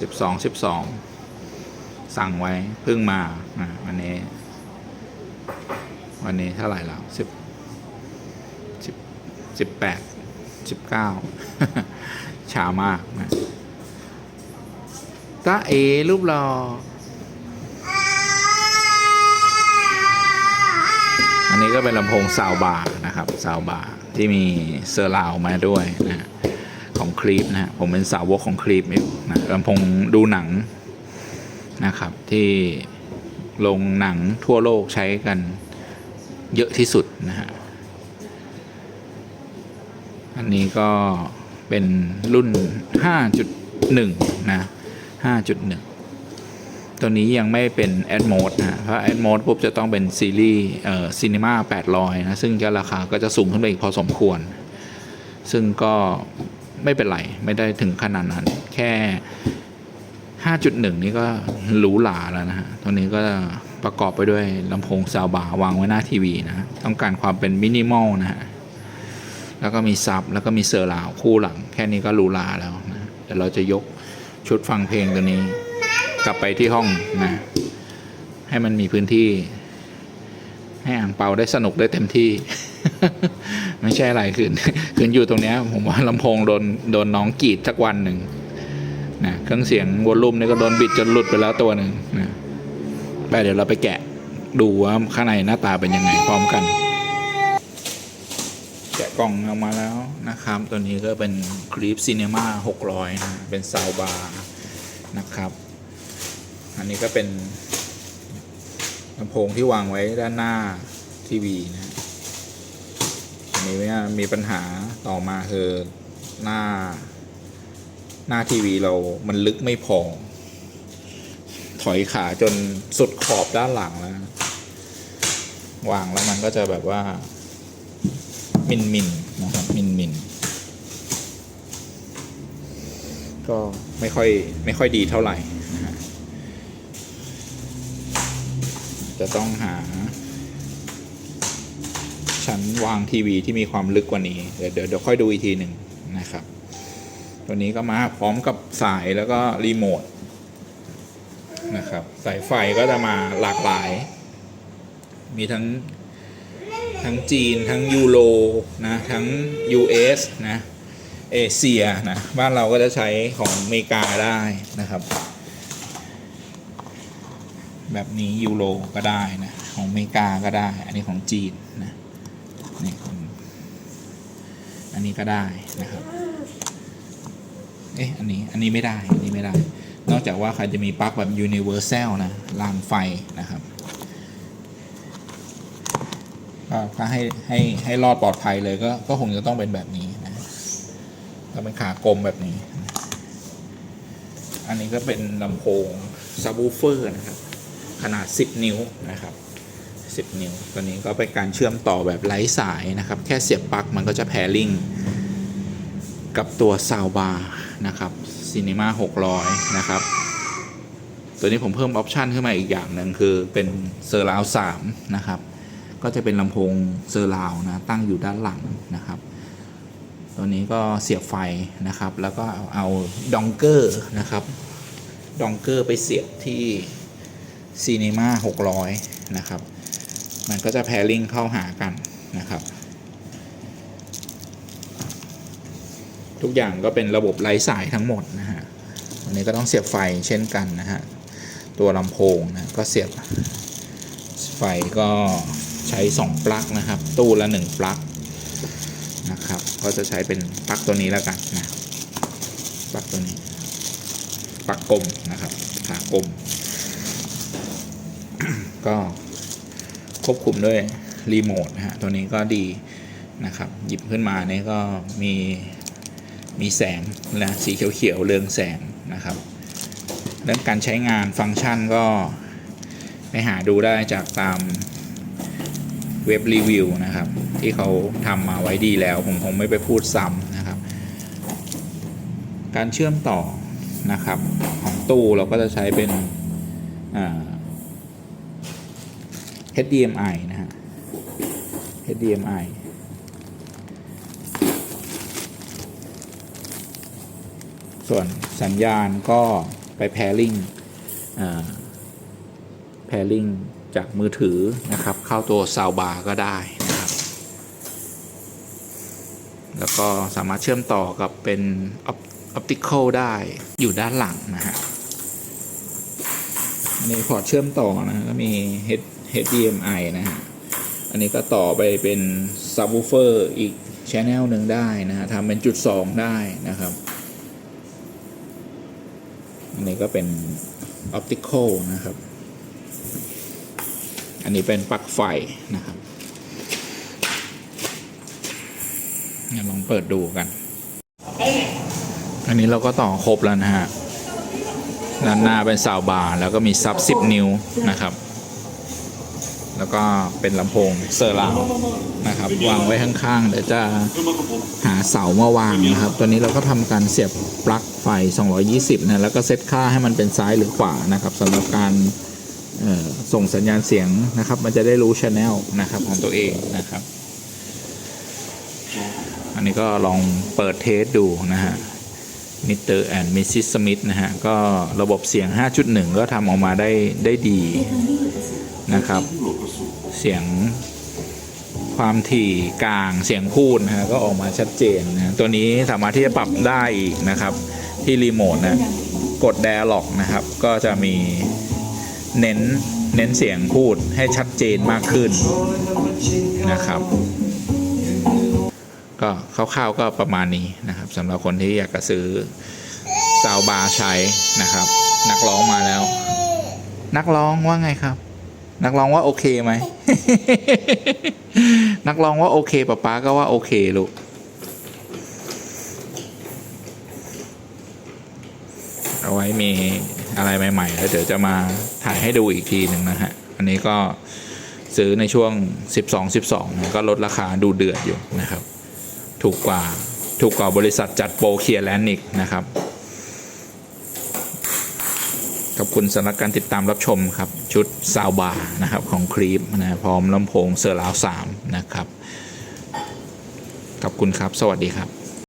สิบสองสิบสองสั่งไว้เพิ่งมาอะวันนี้ วันนี้เท่าไหร่แล้วสิบสิบสิบแปดสิบเก้าช้ามากนะตาเอรูปรออันนี้ก็เป็นลำโพงซาวบาร์นะครับซาวบาร์ที่มีเซอร์ราวมาด้วยนะ ของคลิปนะฮะผมเป็นสาวกของคลิปอยู่นะลำพงดูหนังนะครับ ที่โรงหนังทั่วโลกใช้กันเยอะที่สุดนะฮะ อันนี้ก็เป็นรุ่น 5.1 นะ 5.1 ตัวนี้ยังไม่เป็น a d m o d นะ เพราะ a d m o d ปุ๊บจะต้องเป็นซีรีส์เอ่อ Cinema 800 นะ ซึ่งจะราคาก็จะสูงขึ้นไปอีกพอสมควร ซึ่งก็ ไม่เป็นไร ไม่ได้ถึงขนาดนั้น แค่ 5.1 นี่ก็หรูหราแล้วนะฮะตัวนี้ก็ประกอบไปด้วยลำโพงซาวบาร์วางไว้หน้าทีวีนะ ต้องการความเป็นมินิมอลนะฮะ แล้วก็มีซับ แล้วก็มีเซอร์ราวคู่หลัง แค่นี้ก็หรูหราแล้วนะเดี๋ยวเราจะยกชุดฟังเพลงตัวนี้ กลับไปที่ห้องนะ ให้มันมีพื้นที่ ให้อ่างเปาได้สนุกได้เต็มที่ ไม่ใช่อะไรคืนคืนอยู่ตรงเนี้ย ผมว่าลำโพงโดนโดนน้องกีดสักวันหนึ่งนะเครื่องเสียงวอลลุ่มนี่ก็โดนบิดจนหลุดไปแล้วตัวหนึ่งนะไปเดี๋ยวเราไปแกะดูว่าข้างในหน้าตาเป็นยังไงพร้อมกัน แกะกล่องออกมาแล้วนะครับ ตัวนี้ก็เป็นคลิปซีเนมา600นะเป็นซาวบาร์นะครับ อันนี้ก็เป็น ลำโพงที่วางไว้ด้านหน้าทีวีนะอันนี้เนี่ยมีปัญหาต่อมาคือหน้า หน้าทีวีเรามันลึกไม่พอ ถอยขาจนสุดขอบด้านหลังแล้ววางแล้วมันก็จะแบบว่า มินมินนะครับมินมินก็ไม่ค่อยไม่ค่อยดีเท่าไหร่ จะต้องหา ชั้นวางทีวีที่มีความลึกกว่านี้เดี๋ยวเดี๋ยวเดี๋ยวค่อยดูอีกทีหนึ่งนะครับ ตัวนี้ก็มาพร้อมกับสายแล้วก็รีโมทนะครับสายไฟก็จะมาหลากหลาย มีทั้งทั้งจีนทั้งยูโรนะทั้ง US นะเอเชียนะบ้านเราก็จะใช้ของอเมริกาได้นะครับ แบบนี้ยูโรก็ได้นะของอเมริกาก็ได้ อันนี้ของจีนนะนี่อันนี้ก็ได้นะครับเอ๊ะอันนี้อันนี้ไม่ได้อันนี้ไม่ได้ นอกจากว่าใครจะมีปลั๊กแบบ universal นะรางไฟนะครับก็ก็ให้ให้ให้รอดปลอดภัยเลยก็ก็คงจะต้องเป็นแบบนี้นะก็เป็นขากลมแบบนี้ อันนี้ก็เป็นลำโพงซับวูเฟอร์นะครับ ขนาด 10 นิ้วนะครับ 10 นิ้ว ตัวนี้ก็เป็นการเชื่อมต่อแบบไร้สายนะครับ แค่เสียบปลั๊กมันก็จะแพริ่งกับตัวซาวบาร์นะครับซีนีมา600 นะครับ ตัวนี้ผมเพิ่มออปชันขึ้นมาอีกอย่างหนึ่งคือเป็นเซอร์ราว3นะครับ ก็จะเป็นลำโพงเซอร์ราวนะตั้งอยู่ด้านหลังนะครับ ตัวนี้ก็เสียบไฟนะครับ แล้วก็เอาดองเกอร์นะครับดองเกอร์ไปเสียบที่ ซีนีมา600 นะครับ มันก็จะแพริงเข้าหากันนะครับ ทุกอย่างก็เป็นระบบไร้สายทั้งหมดนะฮะอันนี้ก็ต้องเสียบไฟเช่นกันนะฮะ ตัวลำโพงนะก็เสียบไฟก็ใช้ 2 ปลั๊กนะครับ ตู้ละ 1 ปลั๊กนะครับ ก็จะใช้เป็นปลั๊กตัวนี้แล้วกันนะ ปลั๊กตัวนี้ ปลั๊กกลมนะครับขากลม ก็ควบคุมด้วยรีโมทนะฮะตัวนี้ก็ดีนะครับ หยิบขึ้นมาเนี่ยก็มีมีแสงนะสีเขียวๆเรืองแสงนะครับเรื่องการใช้งานฟังก์ชันก็ไปหาดูได้จากตามเว็บรีวิวนะครับ ที่เขาทำมาไว้ดีแล้ว ผมคงไม่ไปพูดซ้ำนะครับ การเชื่อมต่อนะครับของตู้เราก็จะใช้เป็นอ่า HDMI นะฮะ HDMI ส่วนสัญญาณก็ไป pairing แพลิงจากมือถือนะครับ เข้าตัวซาวบาร์ก็ได้นะครับ แล้วก็สามารถเชื่อมต่อกับเป็นออปติคอลได้อยู่ด้านหลังนะฮะอันนี้พอร์ตเชื่อมต่อนะก็มี HDMI นะฮะ อันนี้ก็ต่อไปเป็นซับ w ูเฟอร์อีกชแนลหนึ่งได้นะฮะทำเป็นจุดสองได้นะครับ อันนี้ก็เป็นออปติคอลนะครับ อันนี้เป็นปลั๊กไฟนะครับลองเปิดดูกัน อันนี้เราก็ต่อครบแล้วนะฮะ ด้านหน้าเป็นซาวบาร์แล้วก็มีซับ 10 นิ้วนะครับ แล้วก็เป็นลำโพงเซอร์ราวด์นะครับ วางไว้ข้างๆเดี๋ยวจะหาเสามาวางนะครับ ตัวนี้เราก็ทำการเสียบปลั๊กไฟ 220นะแล้วก็เซตค่าให้มันเป็นซ้ายหรือขวานะครับสำหรับการส่งสัญญาณเสียงนะครับ มันจะได้รู้ช anel นะครับของตัวเองนะครับ อันนี้ก็ลองเปิดเทสดูนะฮะมิเตอร์แอนด์มิสซิสมิธนะฮะ ก็ระบบเสียง 5.1 ก็ทำออกมาได้ได้ดีนะครับ สียงความถี่กลางเสียงพูดนะฮะก็ออกมาชัดเจนนะตัวนี้สามารถที่จะปรับได้อีกนะครับ ที่รีโมทนะกด Dialog นะครับ ก็จะมีเน้นเน้นเสียงพูดให้ชัดเจนมากขึ้นนะครับ ก็คร่าวๆก็ประมาณนี้นะครับสำหรับคนที่อยากจะซื้อซาวบาร์ใช้นะครับ นักร้องมาแล้ว นักร้องว่าไงครับ นักร้องว่าโอเคไหม นักร้องว่าโอเคป๊าป๊าก็ว่าโอเคลูก เอาไว้มีอะไรใหม่ๆ แล้วเดี๋ยวจะมาถ่ายให้ดูอีกทีหนึ่งนะฮะ อันนี้ก็ซื้อในช่วง 12 12นะก็ลดราคาดูเดือดอยู่นะครับ ถูกกว่าถูกกว่าบริษัทจัดโปรเคลียร์แลนด์อีกนะครับ ขอบคุณสำหรับการติดตามรับชมครับ ชุดซาวบาร์นะครับของครีปนะพร้อมลำโพงเซอร์ลาวสามนะครับ ขอบคุณครับ สวัสดีครับ